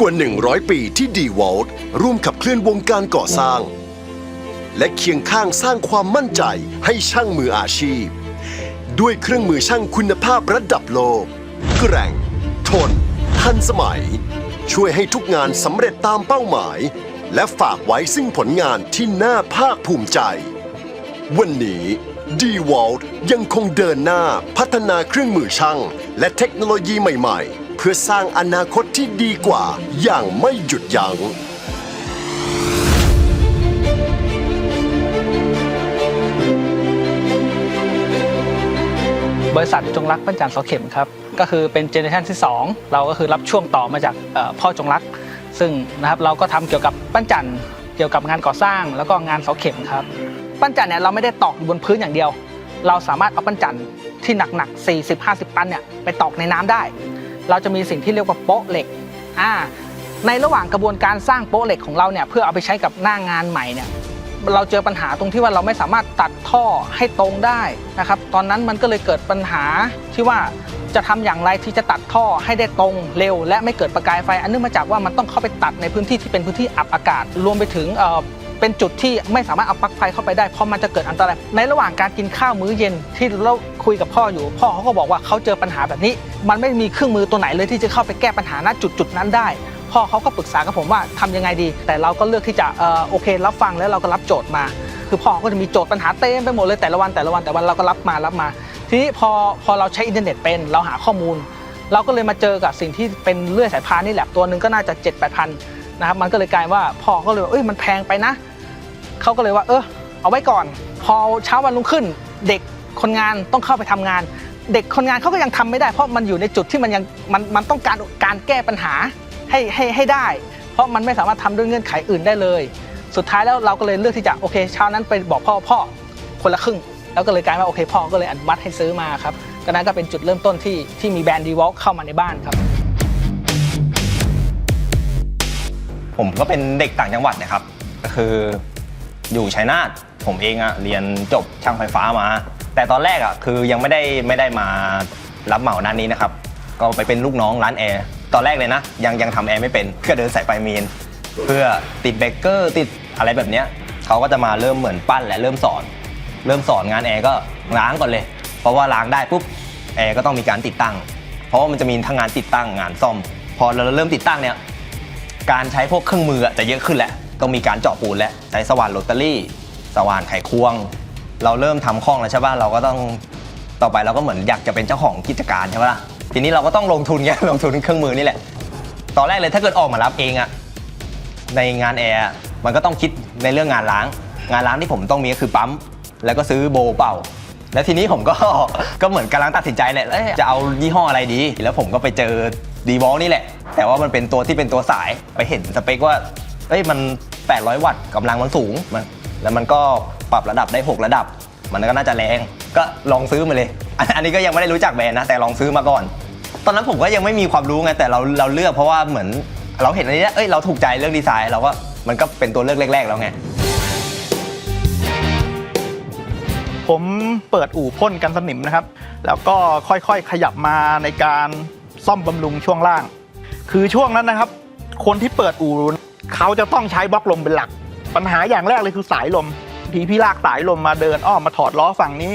กว่า 100 ปีที่ดีวอลต์ร่วมขับเคลื่อนวงการก่อสร้าง และเคียงข้างสร้างความมั่นใจให้ช่างมืออาชีพ ด้วยเครื่องมือช่างคุณภาพระดับโลก แกร่ง ทน ทันสมัย ช่วยให้ทุกงานสำเร็จตามเป้าหมาย และฝากไว้ซึ่งผลงานที่น่าภาคภูมิใจ วันนี้ d w a l t ยังคงเดินหน้าพัฒนาเครื่องมือช่าง และเทคโนโลยีใหม่ ๆ พื่อสร้างอนาคตที่ดีกว่า อย่างไม่หยุดยัง้งบริษัทจงรักปั้นจันทร์เสาเข็มครับ ก็คือเป็นเจเนอเรชันที่ 2 เราก็คือรับช่วงต่อมาจากพ่อจงรัก ซึ่งนะครับเราก็ทำเกี่ยวกับปั้นจันทร์เกี่ยวกับงานก่อสร้างแล้วก็งานเสาเข็มครับ ปั้นจันทร์เนี่ยเราไม่ได้ตอกอยู่บนพื้นอย่างเดียว เราสามารถเอาปั้นจันทร์ที่หนักๆ40-50 ตันเนี่ยไปตอกในน้ำได้ เราจะมีสิ่งที่เรียกว่าโป๊ะเหล็กอ่าในระหว่างกระบวนการสร้างโป๊ะเหล็กของเราเนี่ยเพื่อเอาไปใช้กับหน้างานใหม่เนี่ยเราเจอปัญหาตรงที่ว่าเราไม่สามารถตัดท่อให้ตรงได้นะครับ ตอนนั้นมันก็เลยเกิดปัญหาที่ว่าจะทำอย่างไรที่จะตัดท่อให้ได้ตรงเร็ว และไม่เกิดประกายไฟ อันเนื่องมาจากว่ามันต้องเข้าไปตัดในพื้นที่ที่เป็นพื้นที่อับอากาศ รวมไปถึง เป็นจุดที่ไม่สามารถเอาปลั๊กไฟเข้าไปได้เพราะมันจะเกิดอันตรายในระหว่างการกินข้าวมื้อเย็นที่เราคุยกับพ่ออยู่ พ่อเขาก็บอกว่าเขาเจอปัญหาแบบนี้ มันไม่มีเครื่องมือตัวไหนเลยที่จะเข้าไปแก้ปัญหาณจุดจุดนั้นได้พ่อเขาก็ปรึกษากับผมว่าทำยังไงดี แต่เราก็เลือกที่จะเออโอเครับฟังแล้วเราก็รับโจทย์มา คือพ่อก็จะมีโจทย์ปัญหาเต็มไปหมดเลยแต่ละวันแต่ละวันแต่วันเราก็รับมารับมา ทีนี้พอพอเราใช้อินเทอร์เน็ตเป็นเราหาข้อมูล เราก็เลยมาเจอกับสิ่งที่เป็นเลื่อยสายพานนี่แหละตัวหนึ่งก็น่าจะ7 8 0 0พันะครับมันก็เลยกลายว่าพ่อก็เลยเอ้ยมันแพงไปนะ เขาก็เลยว่า เออเอาไว้ก่อน พอเช้าวันรุ่งขึ้น เด็กคนงานต้องเข้าไปทำงาน เด็กคนงานเขาก็ยังทำไม่ได้ เพราะมันอยู่ในจุดที่มันยังมันมันต้องการการแก้ปัญหาให้ให้ให้ได้ เพราะมันไม่สามารถทำด้วยเงื่อนไขอื่นได้เลย สุดท้ายแล้วเราก็เลยเลือกที่จะโอเคเช้านั้นไปบอกพ่อพ่อคนละครึ่ง แล้วก็เลยกลายว่าโอเคพ่อก็เลยอนุมัติให้ซื้อมาครับก็นั้นก็เป็นจุดเริ่มต้นที่ที่มีแบรนด์ดีวอลเข้ามาในบ้านครับผมก็เป็นเด็กต่างจังหวัดนะครับก็คือ อยู่ชัยนาทผมเองอะเรียนจบช่างไฟฟ้ามา แต่ตอนแรกอะคือยังไม่ได้ไม่ได้มารับเหมาด้านนี้นะครับ ก็ไปเป็นลูกน้องร้านแอร์ตอนแรกเลยนะ ยังยังทำแอร์ไม่เป็นก็เดินสายไฟเมน เพื่อติดเบรกเกอร์ติดอะไรแบบเนี้ยเขาก็จะมาเริ่มเหมือนปั้นและเริ่มสอน เริ่มสอนงานแอร์ก็ล้างก่อนเลย เพราะว่าล้างได้ปุ๊บแอร์ก็ต้องมีการติดตั้ง เพราะว่ามันจะมีทั้งงานติดตั้งงานซ่อม พอเราเริ่มติดตั้งเนี่ยการใช้พวกเครื่องมืออะจะเยอะขึ้นแหละ ต้องมีการเจาะปูนแล้วใช้สว่านโรตารี่ สว่านไขควง เราเริ่มทำคล่องแล้วใช่ป่ะเราก็ต้องต่อไปเราก็เหมือนอยากจะเป็นเจ้าของกิจการใช่ป่ะล่ะทีนี้เราก็ต้องลงทุนไง ลงทุนเครื่องมือนี่แหละ ตอนแรกเลยถ้าเกิดออกมารับเองอะในงานแอร์มันก็ต้องคิดในเรื่องงานล้าง งานล้างที่ผมต้องมีก็คือปั๊ม แล้วก็ซื้อโบว์เป่า แล้วทีนี้ผมก็ ก็เหมือนกำลังตัดสินใจแหละเอ๊ะจะเอายี่ห้ออะไรดี แล้วผมก็ไปเจอดีวอลนี่แหละ แต่ว่ามันเป็นตัวที่เป็นตัวสายไปเห็นสเปคว่า เอ้ยมัน 800 วัตต์กำลังมันสูงมันแล้วมันก็ปรับระดับได้ 6 ระดับ มันก็น่าจะแรง ก็ลองซื้อมาเลย อันนี้ก็ยังไม่ได้รู้จักแบรนด์นะแต่ลองซื้อมาก่อน ตอนนั้นผมก็ยังไม่มีความรู้ไงแต่เราเราเลือกเพราะว่าเหมือนเราเห็นอันนี้เอ้ยเราถูกใจเรื่องดีไซน์เราก็มันก็เป็นตัวเลือกแรกๆแล้วไงผมเปิดอู่พ่นกันสนิมนะครับ แล้วก็ค่อยๆขยับมาในการซ่อมบำรุงช่วงล่าง คือช่วงนั้นนะครับ คนที่เปิดอู่ เขาจะต้องใช้บล็อกลมเป็นหลัก ปัญหาอย่างแรกเลยคือสายลมทีพี่ลากสายลมมาเดินอ้อมมาถอดล้อฝั่งนี้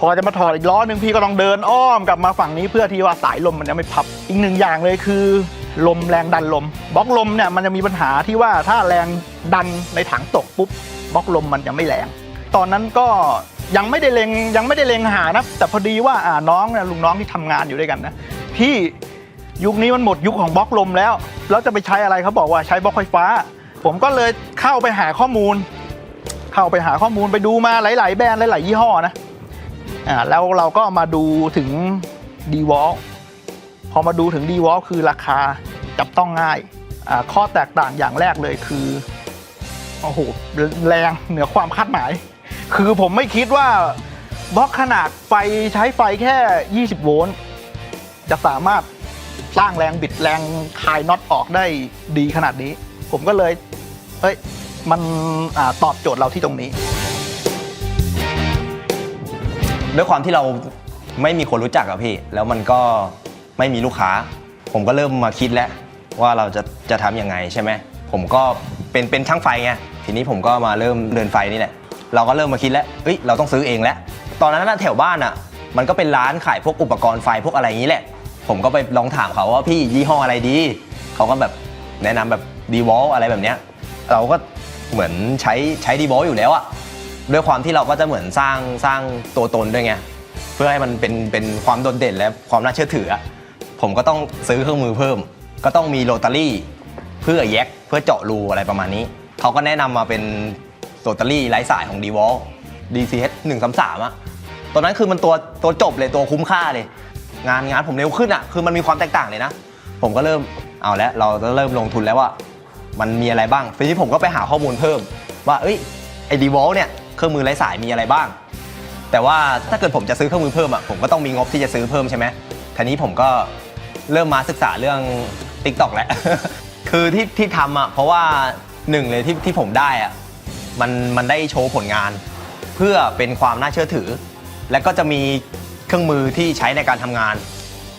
พอจะมาถอดอีกล้อหนึ่งพี่ก็ต้องเดินอ้อมกลับมาฝั่งนี้เพื่อที่ว่าสายลมมันจะไม่พับ อีกหนึ่งอย่างเลยคือ ลมแรงดันลมบล็อกลมเนี่ยมันจะมีปัญหาที่ว่าถ้าแรงดันในถังตกปุ๊บบล็อกลมมันจะไม่แรง ตอนนั้นก็ยังไม่ได้เลงยังไม่ได้เลงหานะ แต่พอดีว่าอ่าน้องลุงน้องที่ทำงานอยู่ด้วยกันนะพี่ยุคนี้มันหมดยุคของบล็อกลมแล้ว แล้วจะไปใช้อะไรเขาบอกว่าใช้บล็อกไฟฟ้า ผมก็เลยเข้าไปหาข้อมูล เข้าไปหาข้อมูลไปดูมาหลาย ๆ แบรนด์หลาย ๆ ยี่ห้อนะอ่าแล้วเราก็มาดูถึงดีวอลพอมาดูถึงดีวอลคือราคาจับต้องง่ายอ่าข้อแตกต่างอย่างแรกเลยคือโอ้โหแรงเหนือความคาดหมาย คือผมไม่คิดว่าบล็อกขนาดไฟใช้ไฟแค่ 20 โวลต์จะสามารถ สร้างแรงบิดแรงคลายน็อตออกได้ดีขนาดนี้ ผมก็เลยเอ้ยมันอาตอบโจทย์เราที่ตรงนี้ ด้วยความที่เราไม่มีคนรู้จักอะพี่ แล้วมันก็ไม่มีลูกค้า ผมก็เริ่มมาคิดแล้วว่าเราจะจะทำยังไงใช่ไหมผมก็เป็นเป็นช่างไฟไงทีนี้ผมก็มาเริ่มเดินไฟนี่แหละเราก็เริ่มมาคิดแล้วเอ้ยเราต้องซื้อเองแล้ว ตอนนั้นนะแถวบ้านอะมันก็เป็นร้านขายพวกอุปกรณ์ไฟพวกอะไรอย่างนี้แหละ ผมก็ไปลองถามเขาว่าพี่ยี่ห้ออะไรดี เขาก็แบบแนะนำแบบดีวอลอะไรแบบเนี้ย เราก็เหมือนใช้ใช้ดีวอลอยู่แล้วอะด้วยความที่เราก็จะเหมือนสร้างสร้างตัวตนด้วยไง เพื่อให้มันเป็นเป็นความโดดเด่นและความน่าเชื่อถืออะผมก็ต้องซื้อเครื่องมือเพิ่ม ก็ต้องมีโรตารี่ เพื่อแยกเพื่อเจาะรูอะไรประมาณนี้ เขาก็แนะนำมาเป็นโรตารี่ไร้สายของ d w a l DCH 133อะตอนนั้นคือมันตัวตัวจบเลยตัวคุ้มค่าเลย งานงานผมเร็วขึ้นอะคือมันมีความแตกต่างเลยนะ ผมก็เริ่มเอาแล้วเราจะเริ่มลงทุนแล้วว่า มันมีอะไรบ้างทีนี้ผมก็ไปหาข้อมูลเพิ่ม ว่าเอ้ยไอ้ดีวอลเนี่ยเครื่องมือไร้สายมีอะไรบ้าง แต่ว่าถ้าเกิดผมจะซื้อเครื่องมือเพิ่มอะผมก็ต้องมีงบที่จะซื้อเพิ่มใช่ไหมทีนี้ผมก็เริ่มมาศึกษาเรื่อง t ิ k t o k แหล้วคือที่ที่ทำอะเพราะว่าหนึ่งเลยที่ที่ผมได้อะมันมันได้โชว์ผลงาน เพื่อเป็นความน่าเชื่อถือ และก็จะมี เครื่องมือที่ใช้ในการทำงาน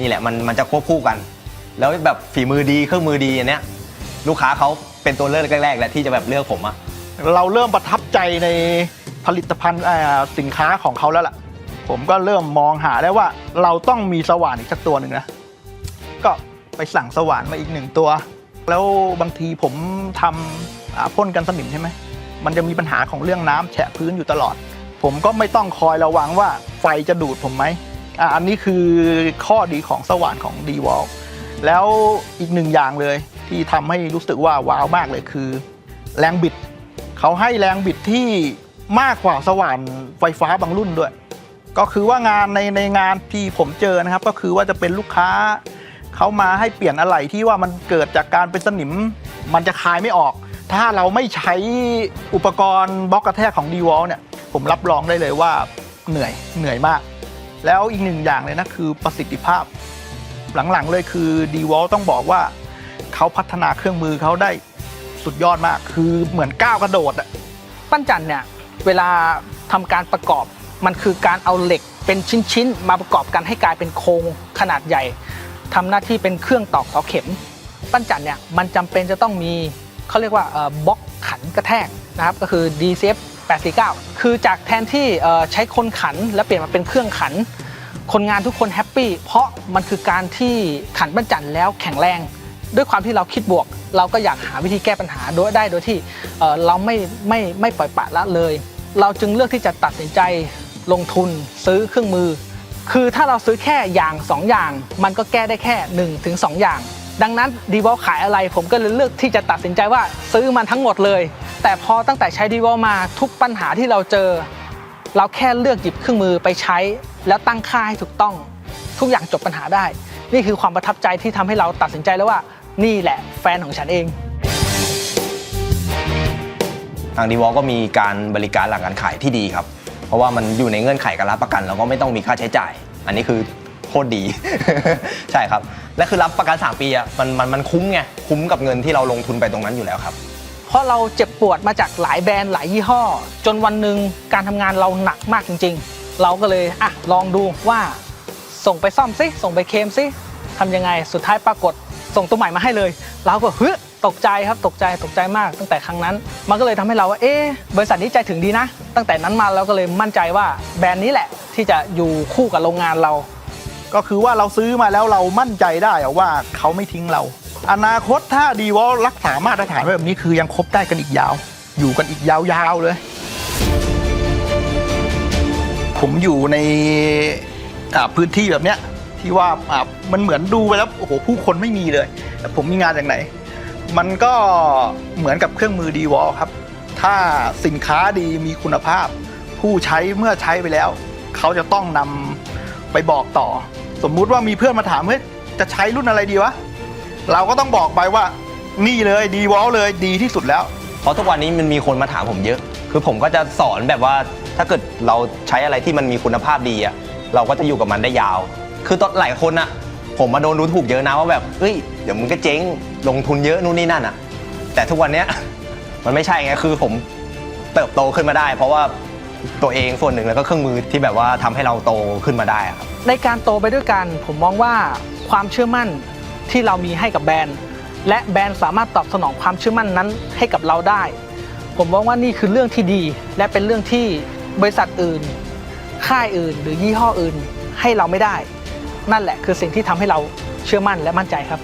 นี่แหละมันมันจะควบคู่กัน แล้วแบบฝีมือดีเครื่องมือดีอันเนี้ยลูกค้าเขาเป็นตัวเลือกแรกๆแหละที่จะแบบเลือกผมอะเราเริ่มประทับใจในผลิตภัณฑ์สินค้าของเขาแล้วล่ะ ผมก็เริ่มมองหาได้ว่าเราต้องมีสว่านอีกสักตัวหนึ่งนะก็ไปสั่งสว่านมาอีกหนึ่งตัว แล้วบางทีผมทำพ่นกันสนิมใช่ไหมมันจะมีปัญหาของเรื่องน้ำแฉะพื้นอยู่ตลอด ผมก็ไม่ต้องคอยระวังว่าไฟจะดูดผมไหมอ่าอันนี้คือข้อดีของสว่านของ d w a l แล้วอีกหนึ่งอย่างเลยที่ทำให้รู้สึกว่าว้าวมากเลยคือ แรงบิด เขาให้แรงบิดที่มากกว่าสว่านไฟฟ้าบางรุ่นด้วย ก็คือว่างานในในงานที่ผมเจอนะครับ ก็คือว่าจะเป็นลูกค้าเขามาให้เปลี่ยนอะไหล่ที่ว่ามันเกิดจากการเป็นสนิม มันจะคลายไม่ออก ถ้าเราไม่ใช้อุปกรณ์บล็อกกระแทกของ d w a l เนี่ย ผมรับรองได้เลยว่าเหนื่อยเหนื่อยมาก แล้วอีกหนึ่งอย่างเลยนะคือประสิทธิภาพ หลังๆเลยคือ d w a l ต้องบอกว่าเขาพัฒนาเครื่องมือเขาได้สุดยอดมาก คือเหมือนก้าวกระโดดอะปั้นจันเนี่ยเวลาทำการประกอบมันคือการเอาเหล็กเป็นชิ้นๆ มาประกอบกันให้กลายเป็นโครงขนาดใหญ่ทำหน้าที่เป็นเครื่องตอกเสาเข็ม ปั้นจันเนี่ยมันจำเป็นจะต้องมีเขาเรียกว่าบล็อกขันกระแทกนะครับก็คือ DCF 849 คือจากแทนที่ใช้คนขันแล้วเปลี่ยนมาเป็นเครื่องขัน คนงานทุกคนแฮปปี้เพราะมันคือการที่ขันปั้นจันแล้วแข็งแรง ด้วยความที่เราคิดบวก เราก็อยากหาวิธีแก้ปัญหาโดยได้โดยที่เราไม่ไม่ไม่ปล่อยปละละเลย เราจึงเลือกที่จะตัดสินใจลงทุนซื้อเครื่องมือ คือถ้าเราซื้อแค่อย่างสองอย่าง มันก็แก้ได้แค่1นถึงสอย่าง ดังนั้นดีวอลขายอะไรผมก็เลยเลือกที่จะตัดสินใจว่าซื้อมันทั้งหมดเลย แต่พอตั้งแต่ใช้ดีวอลมาทุกปัญหาที่เราเจอ เราแค่เลือกหยิบเครื่องมือไปใช้ แล้วตั้งค่าให้ถูกต้อง ทุกอย่างจบปัญหาได้ นี่คือความประทับใจที่ทำให้เราตัดสินใจแล้วว่า นี่แหละแฟนของฉันเองทางดีวอลก็มีการบริการหลังการขายที่ดีครับ เพราะว่ามันอยู่ในเงื่อนไขการรับประกัน แล้วก็ไม่ต้องมีค่าใช้จ่าย อันนี้คือ คตรดี ใช่ครับ และคือรับประกัน 3 ปีอะมันมันมันคุ้มไง คุ้มกับเงินที่เราลงทุนไปตรงนั้นอยู่แล้วครับ เพราะเราเจ็บปวดมาจากหลายแบรนด์หลายยี่ห้อ จนวันหนึ่งการทำงานเราหนักมากจริง ๆ เราก็เลยอะลองดูว่า ส่งไปซ่อมซิส่งไปเคลมซิทำยังไงสุดท้ายปรากฏส่งตัวใหม่มาให้เลย เราก็เฮ้ยตกใจครับตกใจตกใจมากตั้งแต่ครั้งนั้น มันก็เลยทำให้เราว่าเอ๊บริษัทนี้ใจถึงดีนะ ตั้งแต่นั้นมาเราก็เลยมั่นใจว่าแบรนด์นี้แหละที่จะอยู่คู่กับโรงงานเรา ก็คือว่าเราซื้อมาแล้วเรามั่นใจได้ว่าเขาไม่ทิ้งเรา อนาคตถ้าดีวอลรักษามาตรฐานไว้แบบนี้คือยังคบได้กันอีกยาว อยู่กันอีกยาวๆเลย ผมอยู่ในพื้นที่แบบเนี้ยที่ว่าอ่ามันเหมือนดูไปแล้วโอ้โหผู้คนไม่มีเลยแต่ผมมีงานจากไหน มันก็เหมือนกับเครื่องมือดีวอลครับ ถ้าสินค้าดีมีคุณภาพ ผู้ใช้เมื่อใช้ไปแล้ว เขาจะต้องนำไปบอกต่อ สมมุติว่ามีเพื่อนมาถามเฮ้ยจะใช้รุ่นอะไรดีวะ เราก็ต้องบอกไปว่านี่เลยดีวอลเลยดีที่สุดแล้ว เพราะทุกวันนี้มันมีคนมาถามผมเยอะ คือผมก็จะสอนแบบว่าถ้าเกิดเราใช้อะไรที่มันมีคุณภาพดีอะเราก็จะอยู่กับมันได้ยาว คือตอนหลายคนอะผมมาโดนดูถูกเยอะนะว่าแบบเอ้ยเดี๋ยวมึงก็เจ๊งลงทุนเยอะนู่นนี่นั่นอะแต่ทุกวันเนี้ย มันไม่ใช่ไงคือผมเติบโตขึ้นมาได้ เพราะว่า ตัวเองส่วนหนึ่งแล้วก็เครื่องมือที่แบบว่าทำให้เราโตขึ้นมาได้ครับในการโตไปด้วยกันผมมองว่าความเชื่อมั่นที่เรามีให้กับแบรนด์ และแบรนด์สามารถตอบสนองความเชื่อมั่นนั้นให้กับเราได้ ผมมองว่านี่คือเรื่องที่ดี และเป็นเรื่องที่บริษัทอื่น ค่ายอื่น หรือยี่ห้ออื่นให้เราไม่ได้ นั่นแหละคือสิ่งที่ทำให้เราเชื่อมั่นและมั่นใจครับ